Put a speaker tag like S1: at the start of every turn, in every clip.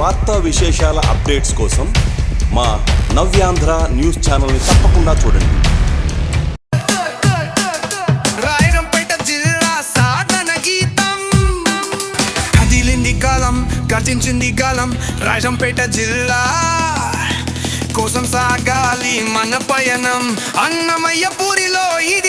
S1: వార్తా విశేషాల అప్డేట్స్ కోసం మా నవ్యాంధ్ర న్యూస్ ఛానల్ని తప్పకుండా చూడండి.
S2: జిల్లా కాలం గర్జించింది కాలం రాజంపేట జిల్లా. కోసం సాగాలి మన పయనం. అన్నమయ్య పూరిలో ఈ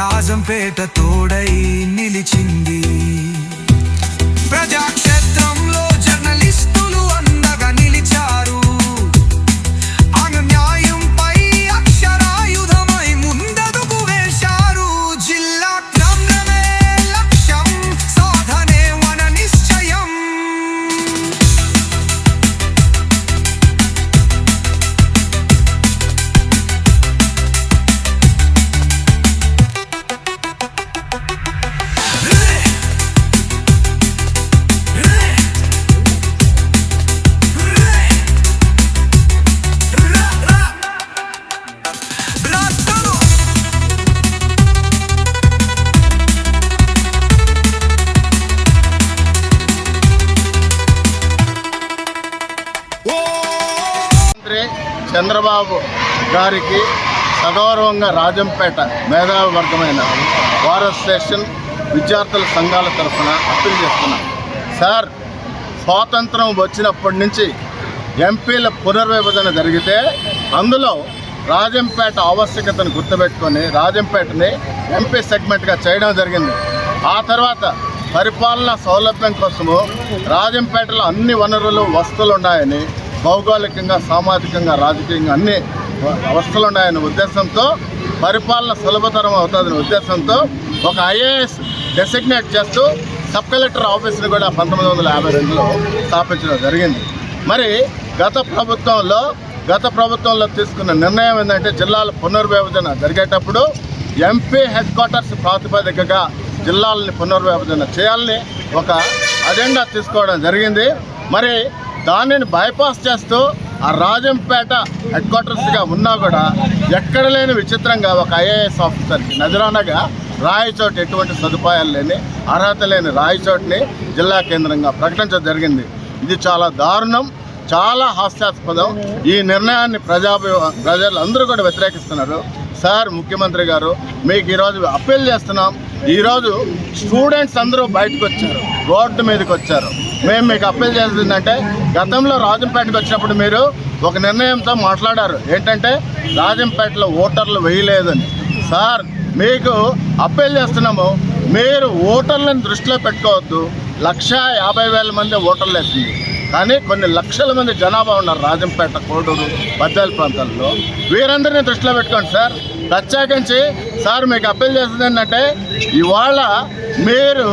S2: రాజంపేట తోడై నిలిచింది. ప్రజాక్షేత్రంలో
S3: చంద్రబాబు గారికి సగౌరవంగా రాజంపేట మేధావి వర్గమైన భారత్ స్టేషన్ విద్యార్థుల సంఘాల తరఫున అప్పీల్ చేస్తున్నాం. సార్ స్వాతంత్రం వచ్చినప్పటి నుంచి ఎంపీల పునర్విభజన జరిగితే అందులో రాజంపేట ఆవశ్యకతను గుర్తుపెట్టుకొని రాజంపేటని ఎంపీ సెగ్మెంట్గా చేయడం జరిగింది. ఆ తర్వాత పరిపాలన సౌలభ్యం కోసము రాజంపేటలో అన్ని వనరులు వస్తువులు ఉన్నాయని భౌగోళికంగా సామాజికంగా రాజకీయంగా అన్ని అవస్థలు ఉన్నాయనే ఉద్దేశంతో పరిపాలన సులభతరం అవుతుందనే ఉద్దేశంతో ఒక ఐఏఎస్ డెసిగ్నేట్ చేస్తూ సబ్ కలెక్టర్ ఆఫీస్ని కూడా పంతొమ్మిది వందల యాభై రెండులో స్థాపించడం జరిగింది. మరి గత ప్రభుత్వంలో గత ప్రభుత్వంలో తీసుకున్న నిర్ణయం ఏంటంటే జిల్లాల పునర్విభజన జరిగేటప్పుడు ఎంపీ హెడ్ క్వార్టర్స్ ప్రాతిపదికగా జిల్లాలని పునర్విభజన చేయాలని ఒక అజెండా తీసుకోవడం జరిగింది. మరి దానిని బైపాస్ చేస్తూ ఆ రాజంపేట హెడ్ క్వార్టర్స్గా ఉన్నా కూడా ఎక్కడ లేని విచిత్రంగా ఒక ఐఏఎస్ ఆఫీసర్కి నజరానగా రాయచోటు ఎటువంటి సదుపాయాలు లేని అర్హత లేని రాయచోటుని జిల్లా కేంద్రంగా ప్రకటించడం జరిగింది. ఇది చాలా దారుణం చాలా హాస్యాస్పదం. ఈ నిర్ణయాన్ని ప్రజా ప్రజలు అందరూ కూడా వ్యతిరేకిస్తున్నారు. సార్ ముఖ్యమంత్రి గారు మీకు ఈరోజు అప్పీల్ చేస్తున్నాం. ఈరోజు స్టూడెంట్స్ అందరూ బయటకు వచ్చారు. రోడ్డు మీదకి వచ్చారు. మేము మీకు అప్పీల్ చేస్తుందంటే గతంలో రాజంపేటకు వచ్చినప్పుడు మీరు ఒక నిర్ణయంతో మాట్లాడారు. ఏంటంటే రాజంపేటలో ఓటర్లు వేయలేదని. సార్ మీకు అప్పీల్ చేస్తున్నాము. మీరు ఓటర్లను దృష్టిలో పెట్టుకోవద్దు. లక్ష యాభై వేల మంది ఓటర్లు వేసింది. కానీ కొన్ని లక్షల మంది జనాభా ఉన్నారు రాజంపేట కోడూరు బద్దాల ప్రాంతాల్లో వీరందరినీ దృష్టిలో పెట్టుకోండి సార్. ప్రత్యేకించి సార్ మీకు అప్పీల్ చేస్తుంది ఏంటంటే ఇవాళ మీరు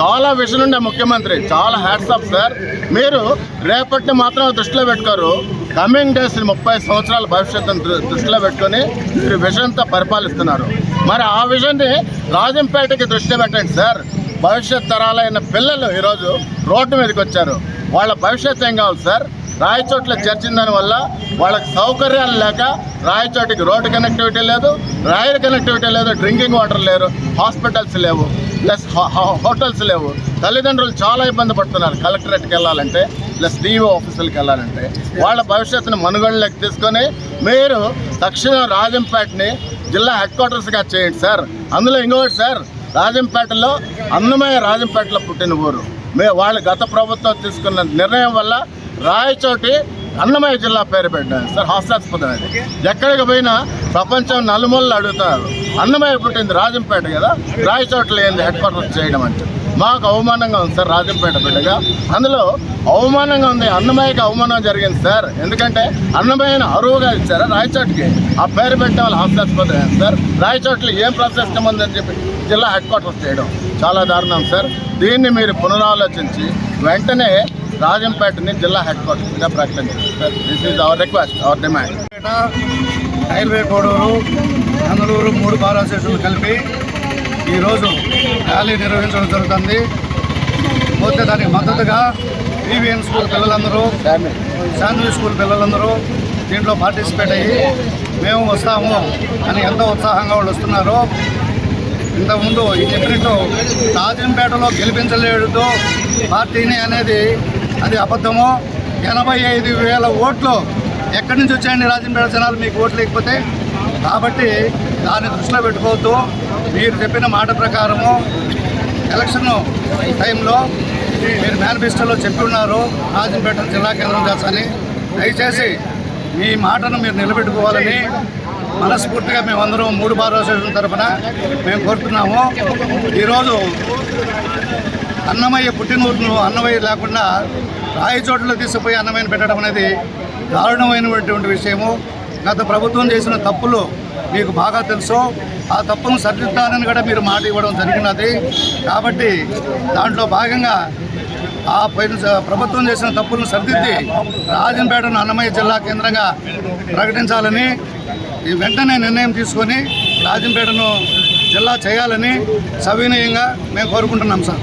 S3: చాలా విషయం ఉండే ముఖ్యమంత్రి చాలా హ్యాట్సాప్ సార్ మీరు రేపటిని మాత్రం దృష్టిలో పెట్టుకోరు. కమింగ్ డేస్ ముప్పై సంవత్సరాల భవిష్యత్తును దృష్టిలో పెట్టుకొని మీరు విషయంతో పరిపాలిస్తున్నారు. మరి ఆ విషయాన్ని రాజంపేటకి దృష్టిలో పెట్టండి సార్ భవిష్యత్ తరాలైన పిల్లలు ఈరోజు రోడ్డు మీదకి వచ్చారు. వాళ్ళ భవిష్యత్తు ఏం కావాలి సార్ రాయచోట్ల చేర్చిన దానివల్ల వాళ్ళకి సౌకర్యాలు లేక రాయచోటికి రోడ్డు కనెక్టివిటీ లేదు రైలు కనెక్టివిటీ లేదు డ్రింకింగ్ వాటర్ లేరు హాస్పిటల్స్ లేవు ప్లస్ హోటల్స్ లేవు. తల్లిదండ్రులు చాలా ఇబ్బంది పడుతున్నారు కలెక్టరేట్కి వెళ్ళాలంటే ప్లస్ డిఓ ఆఫీసులకు వెళ్ళాలంటే. వాళ్ళ భవిష్యత్తును మనుగడలోకి తీసుకొని మీరు తక్షణం రాజంపేటని జిల్లా హెడ్ క్వార్టర్స్గా చేయండి సార్. అందులో ఇంకోటి సార్ రాజంపేటలో అన్నమయ్య రాజంపేటలో పుట్టిన ఊరు. మే వాళ్ళు గత ప్రభుత్వం తీసుకున్న నిర్ణయం వల్ల రాయచోటి అన్నమయ్య జిల్లా పేరు పెట్టారు. సార్ హాస్యాస్పదం అది ఎక్కడికి పోయినా ప్రపంచం నలుమూలలు అడుగుతారు. అన్నమయ్య పుట్టింది రాజంపేట కదా? రాయచోట్ల ఏంది హెడ్ క్వార్టర్స్ చేయడం అంటే. మాకు అవమానంగా ఉంది సార్ రాజంపేట బిడ్డగా. అందులో అవమానంగా ఉంది అన్నమయ్యకి అవమానం జరిగింది సార్. ఎందుకంటే అన్నమయ్యను అరువుగా ఇచ్చారా రాయచోటికి? ఆ పేరు పెట్టే వాళ్ళు హాస్యాస్పదం సార్. రాయచోట్ల ఏం ప్రాసెస్ ఉందని చెప్పి జిల్లా హెడ్ క్వార్టర్స్ చేయడం చాలా దారుణం సార్. దీన్ని మీరు పునరాలోచించి వెంటనే రాజంపేటని జిల్లా హెడ్ క్వార్టర్స్గా ప్రకటించారు. Sir this is our request our demand
S4: Peta railway Koduru Nandaluru మూడు బారా స్టేషన్లు కలిపి ఈరోజు ర్యాలీ నిర్వహించడం జరుగుతుంది. పోతే దానికి మద్దతుగా పీవీఎన్ స్కూల్ పిల్లలందరూ శాంతి స్కూల్ పిల్లలందరూ దీంట్లో పార్టిసిపేట్ అయ్యి మేము వస్తాము అని ఎంతో ఉత్సాహంగా వాళ్ళు వస్తున్నారు. ఇంతకుముందు ఈ చెప్పినట్టు రాజంపేటలో గెలిపించలేదు పార్టీని అనేది అది అబద్ధము? ఎనభై ఐదు వేల ఓట్లు ఎక్కడి నుంచి వచ్చాయండి రాజంపేట జనాలు? మీకు ఓట్లు లేకపోతే? కాబట్టి దాన్ని దృష్టిలో పెట్టుకోవద్దు. మీరు చెప్పిన మాట ప్రకారము ఎలక్షన్ టైంలో మీరు మేనిఫెస్టోలో చెప్తున్నారు రాజంపేట జిల్లా కేంద్రం చేస్తాని దయచేసి మీ మాటను మీరు నిలబెట్టుకోవాలని మనస్ఫూర్తిగా మేమందరం మూడు బార్ అసోసియేషన్ తరఫున మేము కోరుతున్నాము. ఈరోజు అన్నమయ్య పుట్టినూరును అన్నమయ్య లేకుండా రాయచోట్ల తీసుకుపోయి అన్నమయ్యను పెట్టడం అనేది దారుణమైనటువంటి విషయము. గత ప్రభుత్వం చేసిన తప్పులు మీకు బాగా తెలుసు. ఆ తప్పును సరిదిద్దాలని కూడా మీరు మాట ఇవ్వడం జరిగినది. కాబట్టి దాంట్లో భాగంగా ఆ పైన స- ప్రభుత్వం చేసిన తప్పులను సరిదిద్ది రాజంపేటను అన్నమయ్య జిల్లా కేంద్రంగా ప్రకటించాలని ఈ వెంటనే నిర్ణయం తీసుకొని రాజంపేటను జిల్లా చేయాలని సవినయంగా మేము కోరుకుంటున్నాం సార్.